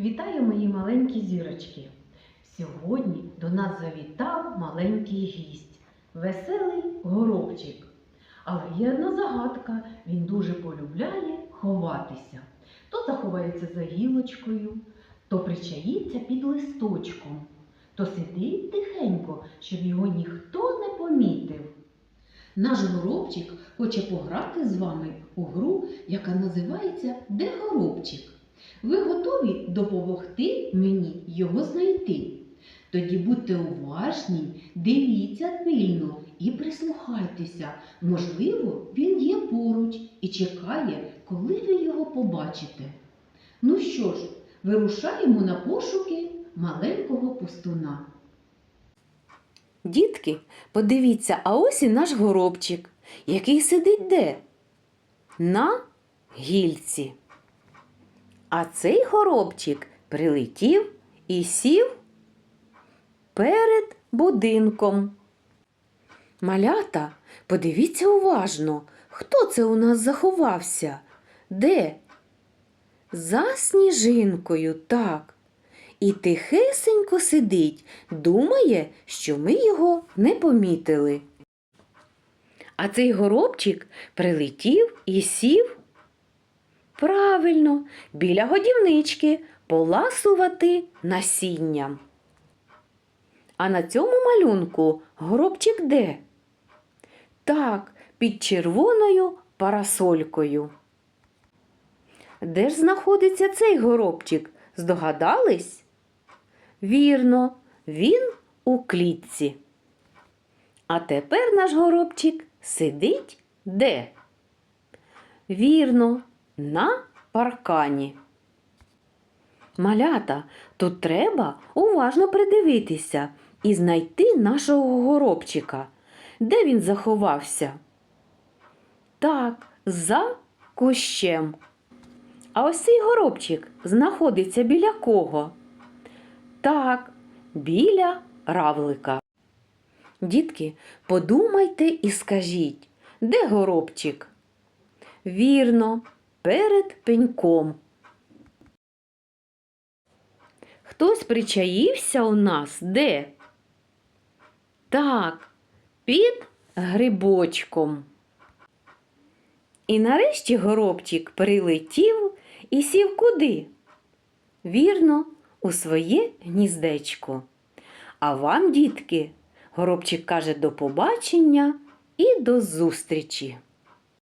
Вітаю мої маленькі зірочки! Сьогодні до нас завітав маленький гість, веселий горобчик. Але є одна загадка, він дуже полюбляє ховатися. То заховається за гілочкою, то причаїться під листочком, то сидить тихенько, щоб його ніхто не помітив. Наш горобчик хоче пограти з вами у гру, яка називається Де горобчик? Ви готові допомогти мені його знайти? Тоді будьте уважні, дивіться пильно і прислухайтеся. Можливо, він є поруч і чекає, коли ви його побачите. Ну що ж, вирушаємо на пошуки маленького пустуна. Дітки, подивіться, а ось і наш горобчик, який сидить де? На гільці. А цей горобчик прилетів і сів перед будинком. Малята, подивіться уважно, хто це у нас заховався? Де? За сніжинкою, так. І тихесенько сидить, думає, що ми його не помітили. А цей горобчик прилетів і сів правильно біля годівнички поласувати насінням. А на цьому малюнку горобчик де? Так, під червоною парасолькою. Де ж знаходиться цей горобчик? Здогадались? Вірно, він у клітці. А тепер наш горобчик сидить де? Вірно, на паркані. Малята, тут треба уважно придивитися і знайти нашого горобчика. Де він заховався? Так, за кущем. А ось цей горобчик знаходиться біля кого? Так, біля равлика. Дітки, подумайте і скажіть, де горобчик? Вірно, перед пеньком. Хтось причаївся у нас де? Так, під грибочком. І нарешті горобчик прилетів і сів куди? Вірно, у своє гніздечко. А вам, дітки, горобчик каже до побачення і до зустрічі.